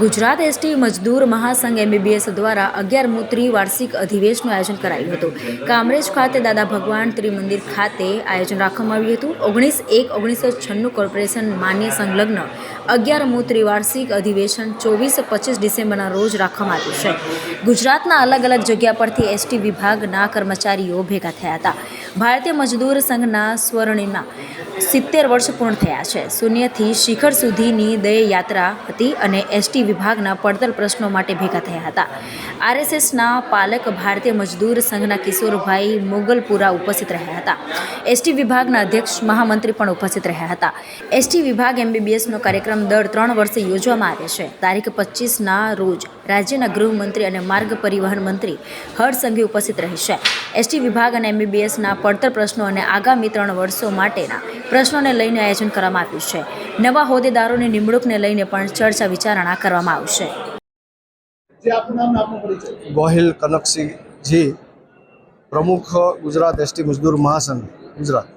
Gujarat ST મજદૂર મહાસંઘ MBBS દ્વારા અગિયારમું ત્રિવાર્ષિક અધિવેશનનું આયોજન કરાયું હતું. કામરેજ ખાતે દાદા ભગવાન ત્રિમંદિર ખાતે આયોજન રાખવામાં આવ્યું હતું. ઓગણીસ એક ઓગણીસો છન્નું કોર્પોરેશન માન્ય સંલગ્ન અગિયારમું ત્રિવાર્ષિક અધિવેશન ચોવીસ પચીસ ડિસેમ્બરના રોજ રાખવામાં આવ્યું છે. ગુજરાતના અલગ અલગ જગ્યા પરથી એસટી વિભાગના કર્મચારીઓ ભેગા થયા હતા. ભારતીય મજદૂર સંઘના સ્વર્ણિમના સિત્તેર વર્ષ પૂર્ણ થયા છે. શૂન્યથી શિખર સુધીની દય યાત્રા હતી અને એસટી વિભાગના પડતર પ્રશ્નો માટે ભેગા થયા હતા. આરએસએસના પાલક ભારતીય મજદૂર સંઘના કિશોરભાઈ મોગલપુરા ઉપસ્થિત રહ્યા હતા. એસટી વિભાગના અધ્યક્ષ મહામંત્રી પણ ઉપસ્થિત રહ્યા હતા. એસટી વિભાગ એમબીબીએસનો કાર્યક્રમ દર ત્રણ વર્ષે યોજવામાં આવે છે. તારીખ પચીસના રોજ રાજ્યના ગૃહમંત્રી અને માર્ગ પરિવહન મંત્રી હર્ષ સંઘવી ઉપસ્થિત રહેશે. એસટી વિભાગ અને એમબીબીએસના પડતર પ્રશ્નો અને આગામી ત્રણ વર્ષો માટેના પ્રશ્નોને લઈને આયોજન કરવામાં આવ્યું છે. નવા હોદ્દેદારોની નિમણૂકને લઈને પણ ચર્ચા વિચારણા કરવામાં આવશે જે આપનું નામ ને આપનો પરિચય ગોહિલ કનકસિંહજી प्रमुख गुजरात एसटी मजदूर महासंघ गुजरात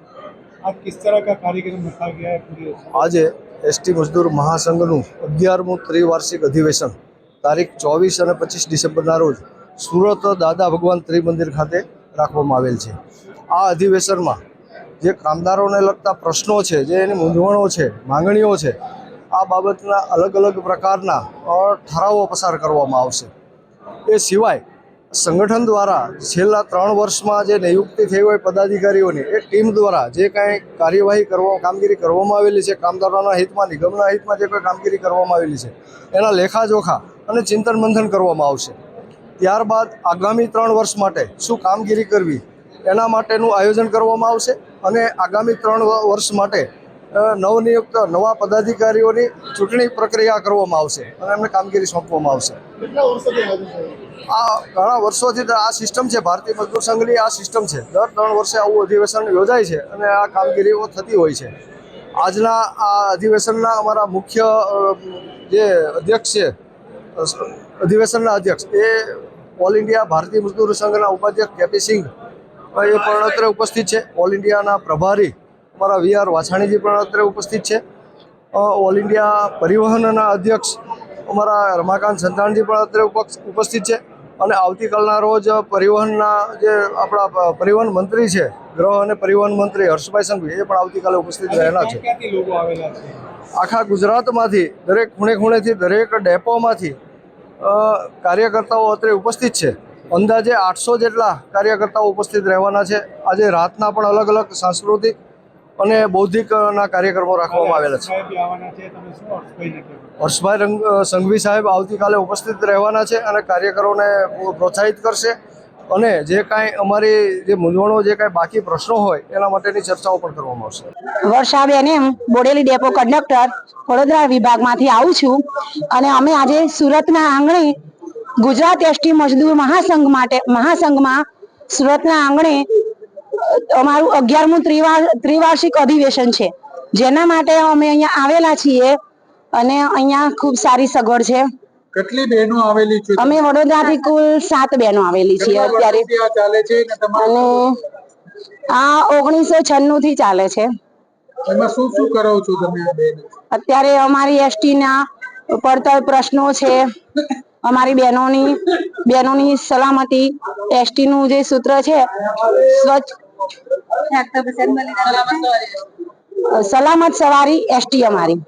आज किस तरह का कार्यक्रम रखा गया है पूरे આજે એસટી મજદૂર મહાસંઘનું અગિયારમું ત્રિવાર્ષિક અધિવેશન તારીખ ચોવીસ અને પચીસ ડિસેમ્બરના રોજ સુરત દાદા ભગવાન ત્રિમંદિર ખાતે રાખવામાં આવેલ છે આ અધિવેશનમાં જે કામદારોને લગતા પ્રશ્નો છે, જે એની મૂંઝવણો છે, માંગણીઓ છે, આ બાબતના અલગ અલગ પ્રકારના ઠરાવો પસાર કરવામાં આવશે. એ સિવાય સંગઠન દ્વારા છેલ્લા ત્રણ વર્ષમાં જે નિયુક્તિ થઈ હોય પદાધિકારીઓની, એ ટીમ દ્વારા જે કાંઈ કાર્યવાહી કરવા, કામગીરી કરવામાં આવેલી છે, કામદારોના હિતમાં, નિગમના હિતમાં જે કોઈ કામગીરી કરવામાં આવેલી છે, એના લેખાજોખા અને ચિંતન મંથન કરવામાં આવશે. ત્યારબાદ આગામી ત્રણ વર્ષ માટે શું કામગીરી કરવી, એના માટેનું આયોજન કરવામાં આવશે. અને આગામી ત્રણ વર્ષ માટે નવનિયુક્ત નવા પદાધિકારીઓની ચૂંટણી પ્રક્રિયા કરવામાં આવશે અને એમને કામગીરી સોંપવામાં આવશે. આ ઘણા વર્ષોથી આ સિસ્ટમ છે ભારતીય મજદૂર સંઘની આ સિસ્ટમ છે. દર ત્રણ વર્ષે આવું અધિવેશન યોજાય છે અને આ કામગીરીઓ થતી હોય છે. આજના આ અધિવેશનના અમારા મુખ્ય જે અધ્યક્ષ છે અધિવેશનના અધ્યક્ષ એ ઓલ ઇન્ડિયા ભારતીય મજદૂર સંઘના ઉપાધ્યક્ષ કેપી સિંઘ એ પણ અત્રે ઉપસ્થિત છે. ઓલ ઇન્ડિયાના પ્રભારી અમારા વી આર વાછાણીજી પણ અત્રે ઉપસ્થિત છે. ઓલ ઇન્ડિયા પરિવહનના અધ્યક્ષ અમારા રમાકાંત સંતાનજી પણ અત્રે ઉપસ- ઉપસ્થિત છે. અને આવતીકાલના રોજ પરિવહનના જે આપણા પરિવહન મંત્રી છે ગૃહ અને પરિવહન મંત્રી હર્ષભાઈ સંઘવી એ પણ આવતીકાલે ઉપસ્થિત રહેલા છે. આખા ગુજરાતમાંથી દરેક ખૂણે ખૂણેથી દરેક ડેપોમાંથી કાર્યકર્તાઓ અત્રે ઉપસ્થિત છે. અંદાજે આઠસો જેટલા કાર્યકર્તાઓ ઉપસ્થિત રહેવાના છે. આજે રાતના પણ અલગ અલગ સાંસ્કૃતિક અને બૌદ્ધિકના કાર્યક્રમો રાખવામાં આવેલા છે. હર્ષભાઈ રંગ સંઘવી સાહેબ આવતીકાલે ઉપસ્થિત રહેવાના છે અને કાર્યકરોને પ્રોત્સાહિત કરશે. અને જે કાંઈ અમારી જે મૂંઝવણો જે કાંઈ બાકી પ્રશ્નો હોય એના માટેની ચર્ચાઓ પણ કરવામાં આવશે. વર્ષાબેન એમ બોડેલી ડેપો કંડક્ટર વડોદરા વિભાગમાંથી આવું છું. અને અમે આજે સુરતના આંગણે ગુજરાત એસટી મજદૂર મહાસંઘ માટે મહાસંઘમાં સુરતના આંગણે અમારું અગિયારમું ત્રિવાર ત્રિવાર્ષિક અધિવેશન છે. જેના માટે અમે અહીંયા આવેલા છીએ અને અહીંયા ખૂબ સારી સગવડ છે. કેટલી બહેનો આવેલી છે? અમે વડોદરાથી કુલ સાત બહેનો આવેલી છીએ અત્યારે. ચાલે છે અને આ ઓગણીસો છન્નું થી ચાલે છે. એમાં શું શું કરો છો તમે અત્યારે અમારી એસટી ના પડતર પ્રશ્નો છે. અમારી બહેનોની બહેનોની સલામતી એસટી નું જે સૂત્ર છે સ્વચ્છ સલામત સવારી એસટી અમારી.